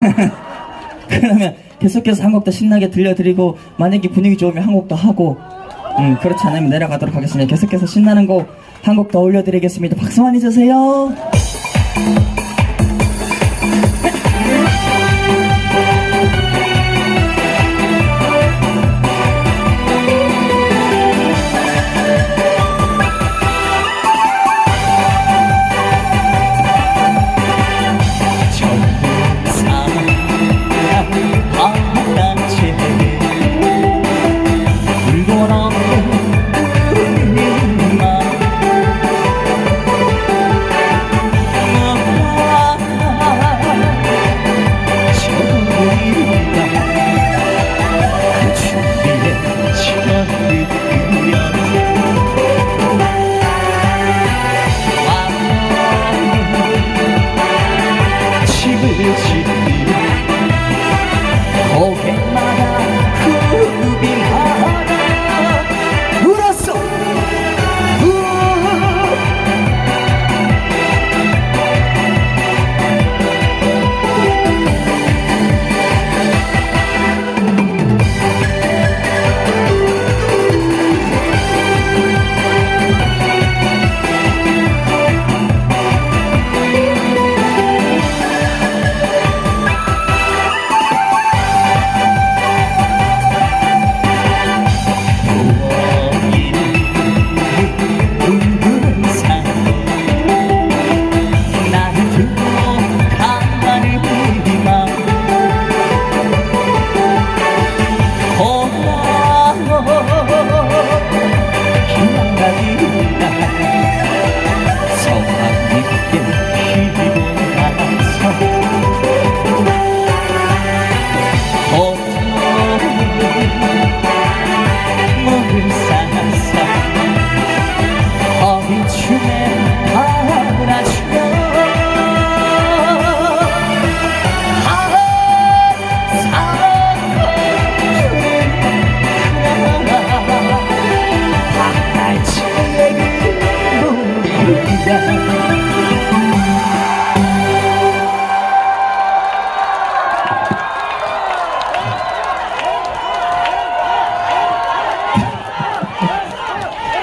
그러면 계속해서 한 곡 더 신나게 들려드리고 만약에 분위기 좋으면 한 곡 더 하고 음, 그렇지 않으면 내려가도록 하겠습니다. 계속해서 신나는 곡 한 곡 더 올려드리겠습니다. 박수 많이 주세요.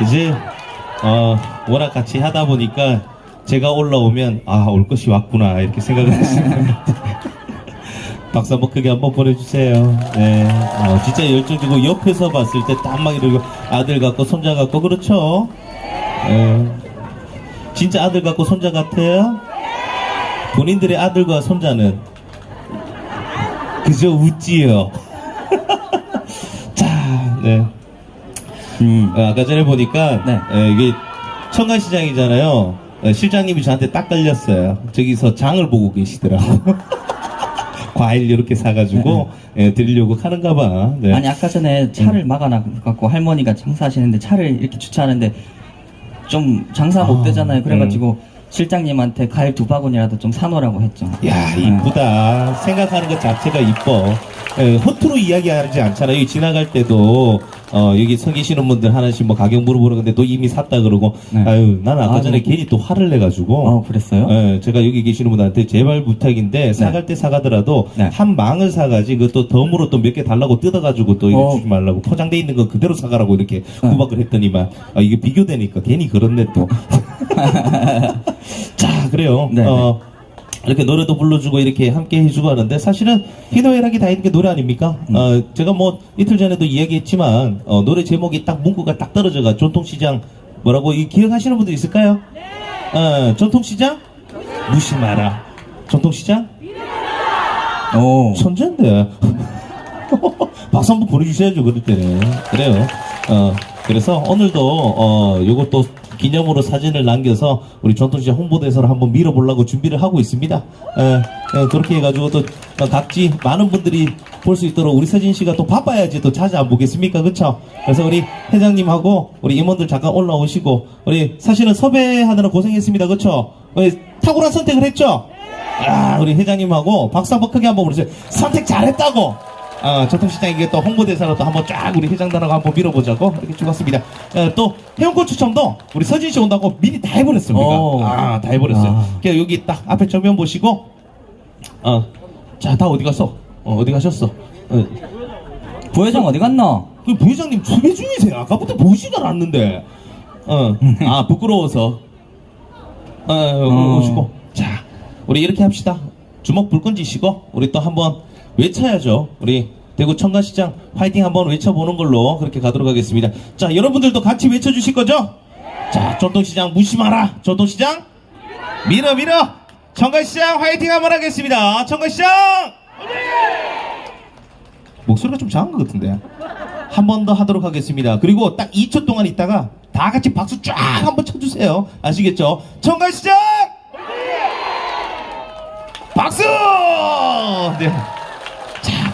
이제 어 워낙 같이 하다 보니까 제가 올라오면 아 올 것이 왔구나 이렇게 생각을 했습니다. 박수 한번 크게 한번 보내주세요. 네, 어, 진짜 열정적이고 옆에서 봤을 때 딱 막 이러고 아들 같고 손자 같고 그렇죠? 네. 진짜 아들 같고 손자 같아요? 본인들의 아들과 손자는 그저 웃지요. 자, 네. 음. 어, 아까 전에 보니까 네. 에, 이게 청가시장이잖아요. 에, 실장님이 저한테 딱 걸렸어요. 저기서 장을 보고 계시더라고. 과일 이렇게 사가지고 에, 드리려고 하는가 봐. 네. 아니 아까 전에 차를 막아놔갖고 할머니가 장사하시는데 차를 이렇게 주차하는데 좀 장사 못 아, 되잖아요. 그래가지고 실장님한테 과일 두 바구니라도 좀 사놓으라고 했죠. 야 이쁘다. 생각하는 것 자체가 이뻐. 에, 허투루 이야기하지 않잖아요. 여기 지나갈 때도 어, 여기 서 계시는 분들 하나씩 뭐 가격 물어보는 건데 또 이미 샀다 그러고 네. 아유 난 아까 아, 전에 네. 괜히 또 화를 내가지고 어 그랬어요? 예, 제가 여기 계시는 분한테 제발 부탁인데 사갈 때 사가더라도 네. 한 망을 사가지 그것도 덤으로 또 몇 개 달라고 뜯어가지고 또 이거 어. 주지 말라고 포장돼 있는 거 그대로 사가라고 이렇게 어. 구박을 했더니만 아, 이게 비교되니까 괜히 그렇네 또. 자 그래요. 네, 어, 이렇게 노래도 불러주고 이렇게 함께 해주고 하는데 사실은 희노애락이 다 있는 게 노래 아닙니까? 음. 어, 제가 뭐 이틀 전에도 이야기했지만 어, 노래 제목이 딱 문구가 딱 떨어져가 전통시장 뭐라고 이 기억하시는 분들 있을까요? 어, 전통시장 무시 마라. 전통시장 오. 천재인데. 박수 한번 보내주셔야죠 그럴 때는 그래요. 어 그래서 오늘도 어 요것도 기념으로 사진을 남겨서 우리 전통시장 홍보대사를 한번 밀어보려고 준비를 하고 있습니다. 에, 에, 그렇게 해가지고 또 어, 각지 많은 분들이 볼 수 있도록 우리 서진 씨가 또 바빠야지 또 자주 안 보겠습니까, 그렇죠? 그래서 우리 회장님하고 우리 임원들 잠깐 올라오시고 우리 사실은 섭외하느라 고생했습니다, 그렇죠? 우리 탁월한 선택을 했죠? 아, 우리 회장님하고 박수 한번 크게 한번 보내주세요. 선택 잘했다고! 아, 전통시장 이게 또 홍보대사로 또 한번 쫙 우리 회장단하고 한번 밀어보자고 이렇게 죽었습니다. 어, 또 회원권 추첨도 우리 서진 씨 온다고 미리 다 해버렸습니다. 오. 아, 다 해버렸어요. 아. 그냥 여기 딱 앞에 정면 보시고, 어, 자, 다 어디 갔어? 어, 어디 가셨어? 어, 부회장 어디 갔나? 그 부회장님 소개 중이세요. 아까부터 보시질 않는데. 어, 아 부끄러워서. 어, 어, 오시고. 자, 우리 이렇게 합시다. 주먹 불 끈지시고 우리 또 한번 외쳐야죠. 우리 대구 청가시장 화이팅 한번 외쳐보는 걸로 그렇게 가도록 하겠습니다. 자, 여러분들도 같이 외쳐주실 거죠? 자, 전통시장 무심하라. 전통시장 밀어 밀어. 청가시장 화이팅 한번 하겠습니다. 청가시장. 목소리가 좀 작은 것 같은데. 한 번 더 하도록 하겠습니다. 그리고 딱 2초 동안 있다가 다 같이 박수 쫙 한번 쳐주세요. 아시겠죠? 청가시장! 박수! 네.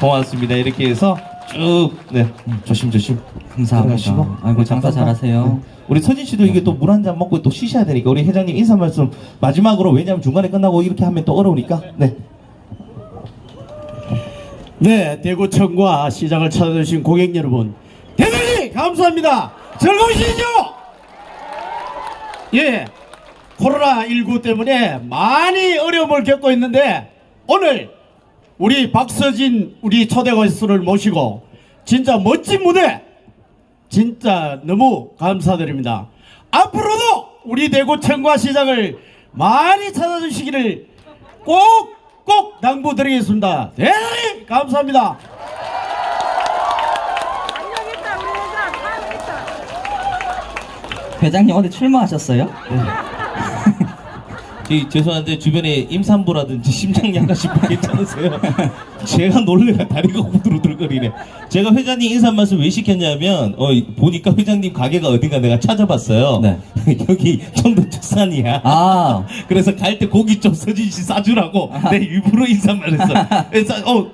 자, 고맙습니다. 이렇게 해서 쭉, 네. 조심조심. 감사합니다. 아이고, 장사 감사합니다. 잘하세요. 네. 우리 서진 씨도 이게 또 물 한 잔 먹고 또 쉬셔야 되니까 우리 회장님 인사 말씀 마지막으로 왜냐면 중간에 끝나고 이렇게 하면 또 어려우니까 네. 네, 대구청과 시장을 찾아주신 고객 여러분, 대단히 감사합니다. 즐거우시죠? 예, 코로나 19 때문에 많이 어려움을 겪고 있는데, 오늘 우리 박서진 우리 초대 가수를 모시고, 진짜 멋진 무대, 진짜 너무 감사드립니다. 앞으로도 우리 대구 청과 시장을 많이 찾아주시기를 꼭, 꼭 당부드리겠습니다. 대단히 감사합니다. 회장님 어디 출마하셨어요? 저, 죄송한데 주변에 임산부라든지 심장약하신 분 괜찮으세요? 제가 놀래가 다리가 후들후들거리네. 제가 회장님 인사 말씀 왜 시켰냐면 어, 보니까 회장님 가게가 어딘가 내가 찾아봤어요. 네. 여기 청도 축산이야. 아, 그래서 갈 때 고기 좀 서진 씨 싸주라고 아하. 내 일부러 인사말 했어. 그래서 어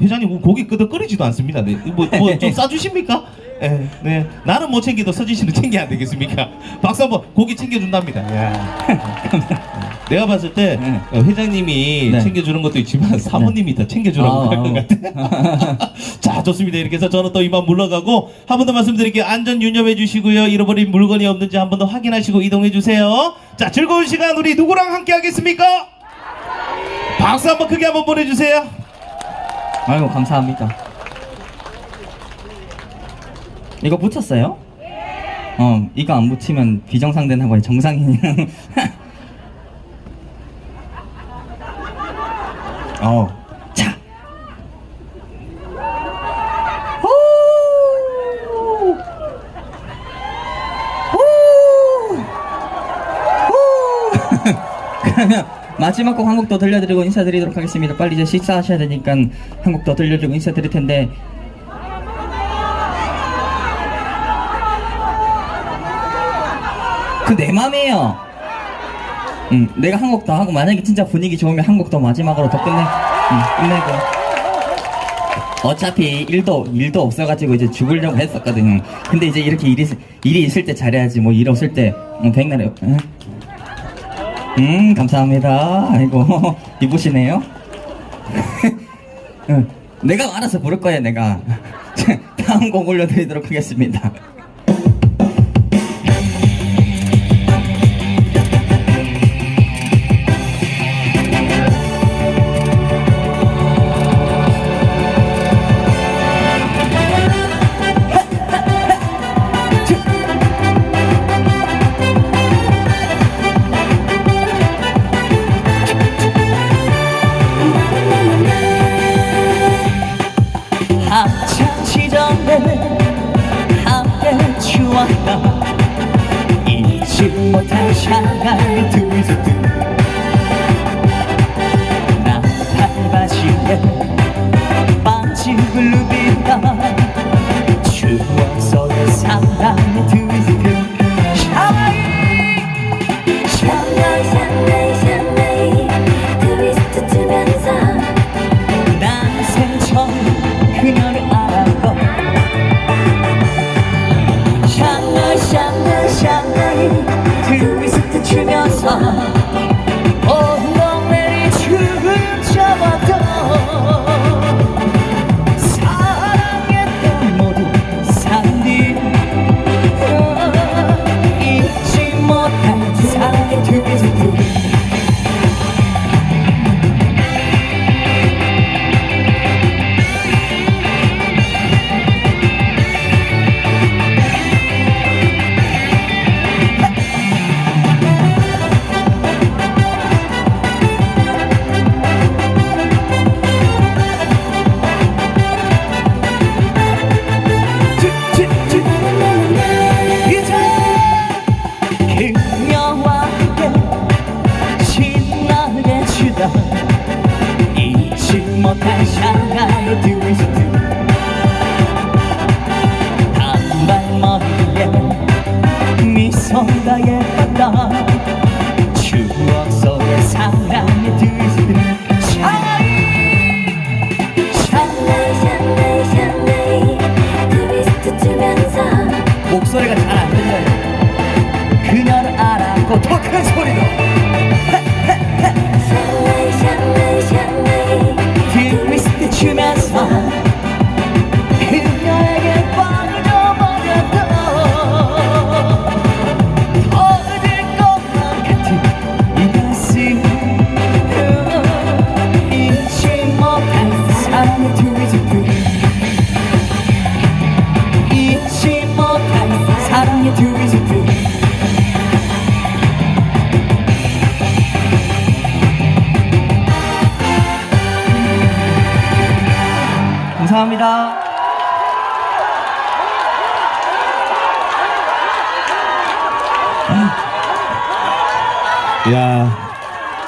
회장님 뭐 고기 끄덕거리지도 않습니다. 네. 뭐뭐 좀 싸주십니까? 예, 네. 나는 못 챙겨도 서진 씨는 챙겨야 안 되겠습니까? 박수 한번 고기 챙겨준답니다. 야. 내가 봤을 때 네. 어, 회장님이 네. 챙겨주는 것도 있지만 사모님이 더 챙겨주라고 아, 할것 같아. 자, 좋습니다. 이렇게 해서 저는 또 이만 물러가고 한 번 더 말씀드릴게요. 안전 유념해 주시고요. 잃어버린 물건이 없는지 한 번 더 확인하시고 이동해 주세요. 자, 즐거운 시간 우리 누구랑 함께 하겠습니까? 박수 한번 크게 한번 보내주세요. 아이고, 감사합니다. 이거 붙였어요? 어, 이거 안 붙이면 비정상된 거예요. 정상인이랑. 어, 자. 후! 후! 후! 그러면 마지막 곡 한 곡 더 들려드리고 인사드리도록 하겠습니다. 빨리 이제 식사하셔야 되니까 한 곡 더 들려드리고 인사드릴 텐데 그 내 맘이에요. 응, 내가 한 곡 더 하고 만약에 진짜 분위기 좋으면 한 곡 더 마지막으로 더 끝내, 응, 끝내고. 어차피 일도 일도 없어가지고 이제 죽으려고 했었거든요. 근데 이제 이렇게 일이 있- 일이 있을 때 잘해야지 뭐 일 없을 때 응, 백날에 응? 음 감사합니다. 아이고 이쁘시네요. 응, 내가 알아서 부를 거야 내가. 다음 곡 올려드리도록 하겠습니다. 시절에 함께 추웠던 잊지 못할 샤갈 두두두 나팔바지에 반지를 누비던 추억 속의 상당 두두두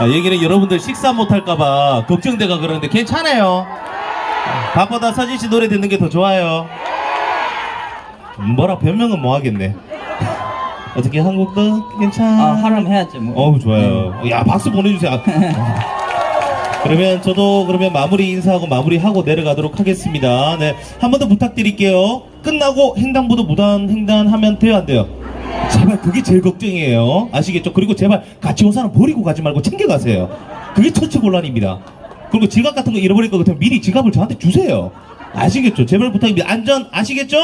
아, 얘기는 여러분들 식사 못할까봐 걱정돼가 그러는데 괜찮아요. 밥보다 서진 씨 노래 듣는 게 더 좋아요. 뭐라 변명은 뭐 하겠네. 어떻게 한국도 괜찮아? 아, 하람 해야지 뭐. 어우 좋아요. 야 박수 보내주세요. 그러면 저도 그러면 마무리 인사하고 마무리하고 내려가도록 하겠습니다. 네, 한 번 더 부탁드릴게요. 끝나고 횡단보도 무단 횡단하면 돼요 안 돼요? 제발 그게 제일 걱정이에요. 아시겠죠? 그리고 제발 같이 온 사람 버리고 가지 말고 챙겨가세요. 그게 처치곤란입니다. 그리고 지갑 같은 거 잃어버릴 것 같으면 미리 지갑을 저한테 주세요. 아시겠죠? 제발 부탁입니다. 안전 아시겠죠?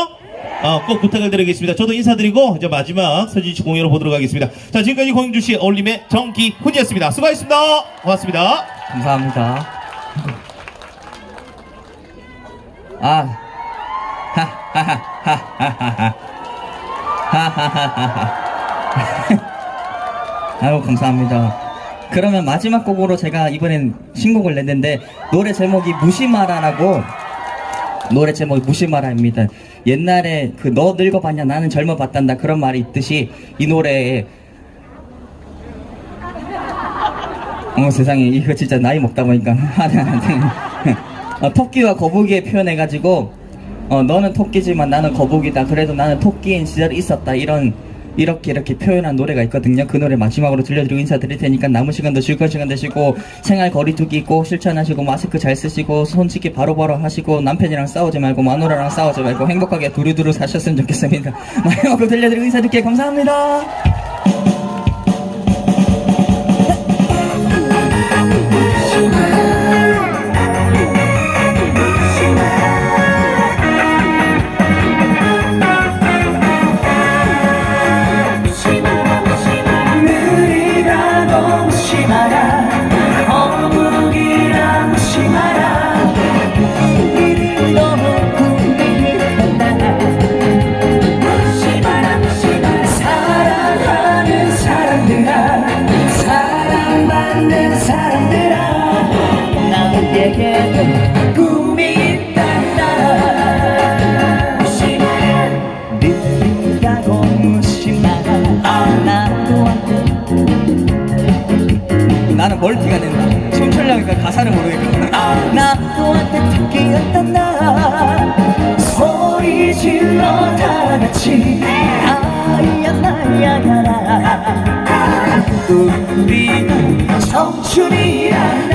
어, 꼭 부탁을 드리겠습니다. 저도 인사드리고 이제 마지막 서진 씨 공연을 보도록 하겠습니다. 자, 지금까지 공주 씨 어울림의 정기훈이었습니다. 수고하셨습니다. 고맙습니다. 감사합니다. 아, 하하하하하하. 하하하하하. 아유, 감사합니다. 그러면 마지막 곡으로 제가 이번엔 신곡을 냈는데, 노래 제목이 무시마라라고, 노래 제목이 무시마라입니다. 옛날에 그 너 늙어봤냐 나는 젊어봤단다 그런 말이 있듯이 이 노래에 어 세상에 이거 진짜 나이 먹다 보니까 하네 하네 어, 토끼와 거북이에 표현해가지고 어 너는 토끼지만 나는 거북이다. 그래도 나는 토끼인 시절이 있었다. 이런 이렇게 이렇게 표현한 노래가 있거든요. 그 노래 마지막으로 들려드리고 인사드릴 테니까 남은 시간도 즐거운 시간 되시고 생활 거리두기 꼭 실천하시고 마스크 잘 쓰시고 손 씻기 바로바로 하시고 남편이랑 싸우지 말고 마누라랑 싸우지 말고 행복하게 두루두루 사셨으면 좋겠습니다. 마지막으로 들려드리고 인사드릴게요. 감사합니다 사랑받는 사람들아 나에게도 꿈이 있단다. 무심하라 느리다고 무심하라 나도 나는 멀티가 된다 춤추려니까 가사를 모르겠다 나도한테 토끼였다 나. 소리 질러 다 같이. 아야 나야 나라 우리 청춘이란다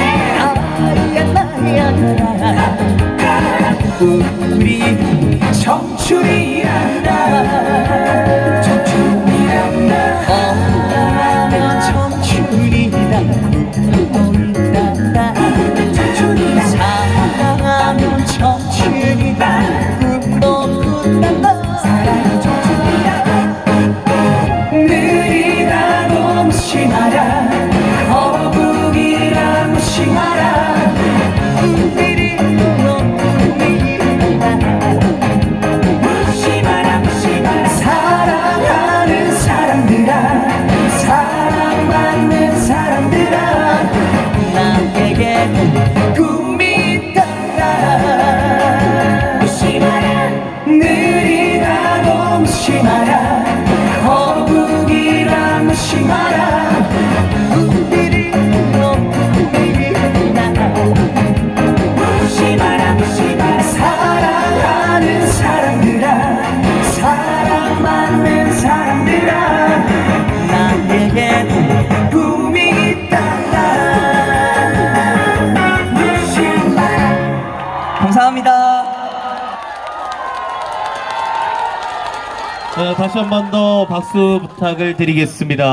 다시 한 번 더 박수 부탁을 드리겠습니다.